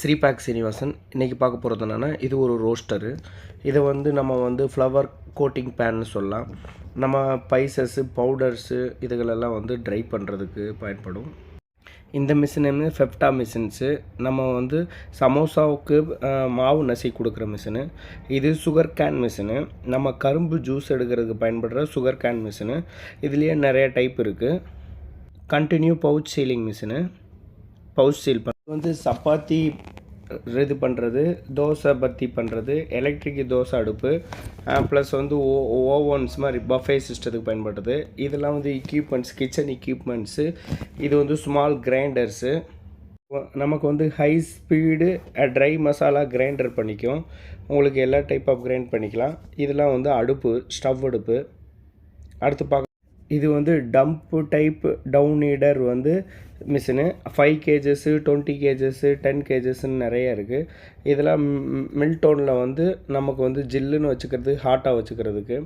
ஸ்ரீபாக் சீனிவாசன். இன்றைக்கி பார்க்க போகிறது என்னென்னா இது ஒரு ரோஸ்டரு இதை வந்து நம்ம வந்து ஃப்ளவர் கோட்டிங் பேன்னு சொல்லலாம். நம்ம பைசஸ்ஸு பவுடர்ஸு இதுகளெல்லாம் வந்து ட்ரை பண்ணுறதுக்கு பயன்படும். இந்த மிஷின் வந்து ஃபெப்டா மிஷின்ஸு நம்ம வந்து சமோசாவுக்கு மாவு நசி கொடுக்குற மிஷினு இது சுகர் கேன் மிஷினு நம்ம கரும்பு ஜூஸ் எடுக்கிறதுக்கு பயன்படுற சுகர் கேன் மிஷினு இதுலேயே நிறைய டைப் இருக்குது continue pouch sealing machine pouch seal பண்ண வந்து சப்பாத்தி இது பண்ணுறது தோசை பத்தி பண்ணுறது எலக்ட்ரிக் தோசை அடுப்பு ப்ளஸ் வந்து ஓ ஓவன்ஸ் மாதிரி பஃபே சிஸ்டத்துக்கு பயன்படுறது. இதெல்லாம் வந்து எக்யூப்மெண்ட்ஸ் கிச்சன் எக்யூப்மெண்ட்ஸு இது வந்து ஸ்மால் கிரைண்டர்ஸு நமக்கு வந்து high speed dry masala grinder பண்ணிக்கும். உங்களுக்கு எல்லா டைப் ஆஃப் கிரைண்ட் பண்ணிக்கலாம். இதெல்லாம் வந்து அடுப்பு ஸ்டவ் அடுப்பு. அடுத்து பார்க்க இது வந்து டம்ப் டைப் டவுன் நீடர் வந்து machine five kgs twenty kgs ten கேஜஸ்ன்னு நிறைய இருக்குது இதெல்லாம் மில்டோனில் வந்து நமக்கு வந்து ஜில்லுன்னு வச்சுக்கிறது ஹாட்டாக வச்சுக்கிறதுக்கு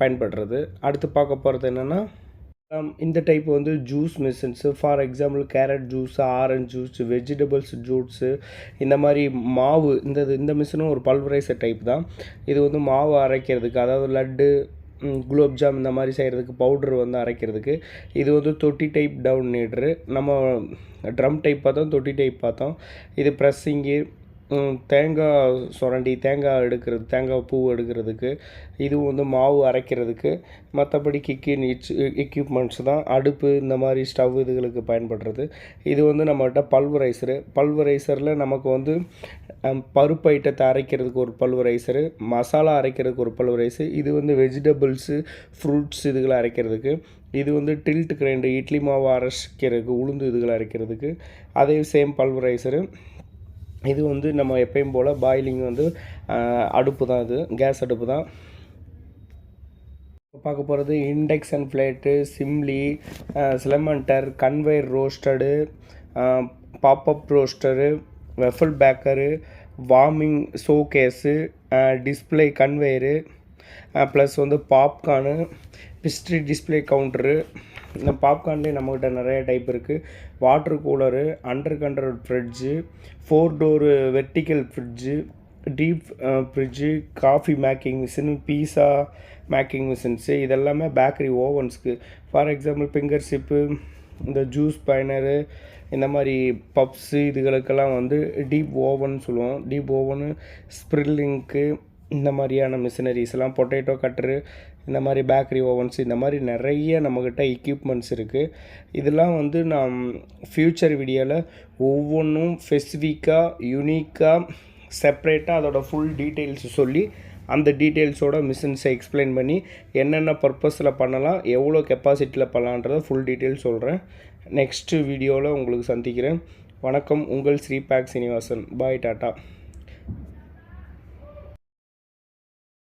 பயன்படுறது. அடுத்து பார்க்க போகிறது என்னென்னா இந்த டைப் வந்து juice machines for example carrot juice orange juice vegetables juice இந்த மாதிரி மாவு இந்த இது- இந்த மிஷினும் ஒரு பல்வரைசர் டைப் தான். இது வந்து மாவு அரைக்கிறதுக்கு அதாவது லட்டு குலோப்ஜாம் இந்த மாதிரி செய்கிறதுக்கு பவுடர் வந்து அரைக்கிறதுக்கு. இது வந்து தொட்டி டைப் டவுன் நீட்ரு நம்ம ட்ரம் டைப் பார்த்தோம் தொட்டி டைப் பார்த்தோம். இது ப்ரெஸ்ஸிங்கு தேங்காய் சுரண்டி தேங்காய் எடுக்கிறது தேங்காய் பூ எடுக்கிறதுக்கு இதுவும் வந்து மாவு அரைக்கிறதுக்கு மற்றபடி கிக்கின் இட்ஸ் எக்யூப்மெண்ட்ஸ் தான் அடுப்பு இந்த மாதிரி ஸ்டவ் இதுகளுக்கு பயன்படுறது. இது வந்து நம்மகிட்ட பல்வரைசரு பல்வரைசரில் நமக்கு வந்து பருப்பு ஐட்டத்தை அரைக்கிறதுக்கு ஒரு பல்வரைசரு மசாலா அரைக்கிறதுக்கு ஒரு பல்வரைசர் இது வந்து வெஜிடபிள்ஸு ஃப்ரூட்ஸ் இதுகளை அரைக்கிறதுக்கு இது வந்து டில்ட் கிரைண்டு இட்லி மாவு அரைக்கிறதுக்கு உளுந்து இதுகளை அரைக்கிறதுக்கு அதே சேம் பல்வரைசரு இது வந்து நம்ம எப்பயும் போல் பாயிலிங் வந்து அடுப்பு தான் இது. கேஸ் அடுப்பு தான் இப்போ பார்க்க போகிறது induction plate சிம்லி salamander conveyor roasted pop up roaster waffle baker warming showcase display conveyor plus வந்து பாப்கார்னு பிஸ்ட்ரி டிஸ்ப்ளே கவுண்டரு இந்த பாப்கார்ன்லேயே நம்மக்கிட்ட நிறைய டைப் இருக்குது water cooler under control fridge four door vertical fridge deep fridge coffee making machine pizza making machines இதெல்லாமே bakery ஓவன்ஸ்க்கு for example finger chip இந்த juice பயனரு இந்த மாதிரி பப்ஸு இதுகளுக்கெல்லாம் வந்து டீப் ஓவன் சொல்லுவோம். டீப் ஓவனு ஸ்ப்ரில்லிங்க்கு இந்த மாதிரியான மிஷினரிஸ் எல்லாம் பொட்டேட்டோ கட்டரு இந்த மாதிரி பேக்கரி ஓவன்ஸ் இந்த மாதிரி நிறைய நம்மக்கிட்ட எக்யூப்மெண்ட்ஸ் இருக்குது இதெல்லாம் வந்து நான் ஃப்யூச்சர் வீடியோவில் ஒவ்வொன்றும் ஸ்பெசிஃபிக்காக யூனிக்காக செப்ரேட்டாக அதோட ஃபுல் டீட்டெயில்ஸ் சொல்லி அந்த டீட்டெயில்ஸோட மிஷின்ஸை எக்ஸ்பிளைன் பண்ணி என்னென்ன பர்பஸில் பண்ணலாம் எவ்வளோ கெப்பாசிட்டியில் பண்ணலான்றதை ஃபுல் டீட்டெயில் சொல்கிறேன் நெக்ஸ்ட்டு வீடியோவில் உங்களுக்கு சந்திக்கிறேன். வணக்கம் உங்கள் ஸ்ரீபாக் சீனிவாசன். பாய் டாட்டா.